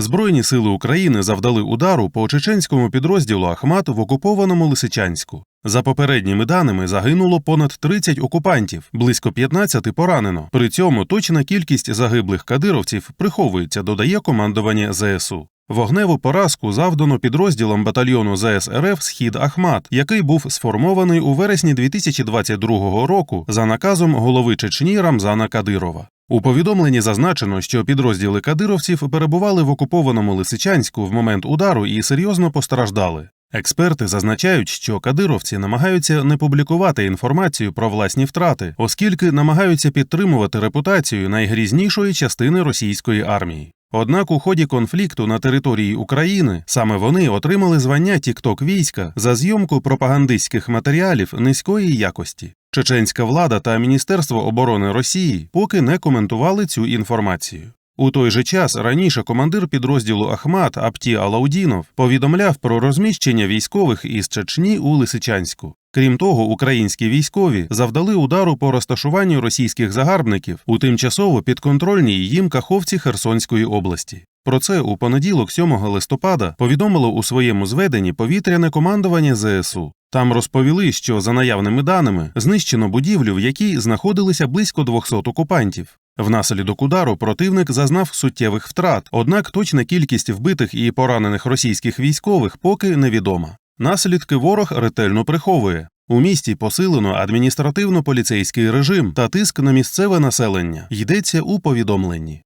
Збройні сили України завдали удару по чеченському підрозділу Ахмат в окупованому Лисичанську. За попередніми даними загинуло понад 30 окупантів, близько 15 поранено. При цьому точна кількість загиблих кадировців приховується, додає командування ЗСУ. Вогневу поразку завдано підрозділом батальйону ЗС РФ Схід Ахмат, який був сформований у вересні 2022 року за наказом голови Чечні Рамзана Кадирова. У повідомленні зазначено, що підрозділи кадировців перебували в окупованому Лисичанську в момент удару і серйозно постраждали. Експерти зазначають, що кадировці намагаються не публікувати інформацію про власні втрати, оскільки намагаються підтримувати репутацію найгрізнішої частини російської армії. Однак у ході конфлікту на території України саме вони отримали звання Тікток війська за зйомку пропагандистських матеріалів низької якості. Чеченська влада та Міністерство оборони Росії поки не коментували цю інформацію. У той же час раніше командир підрозділу Ахмат Апті Алаудінов повідомляв про розміщення військових із Чечні у Лисичанську. Крім того, українські військові завдали удару по розташуванню російських загарбників у тимчасово підконтрольній їм Каховці Херсонської області. Про це у понеділок, 7 листопада, повідомило у своєму зведенні повітряне командування ЗСУ. Там розповіли, що за наявними даними знищено будівлю, в якій знаходилися близько 200 окупантів. Внаслідок удару противник зазнав суттєвих втрат, однак точна кількість вбитих і поранених російських військових поки невідома. Наслідки ворог ретельно приховує. У місті посилено адміністративно-поліцейський режим та тиск на місцеве населення йдеться у повідомленні.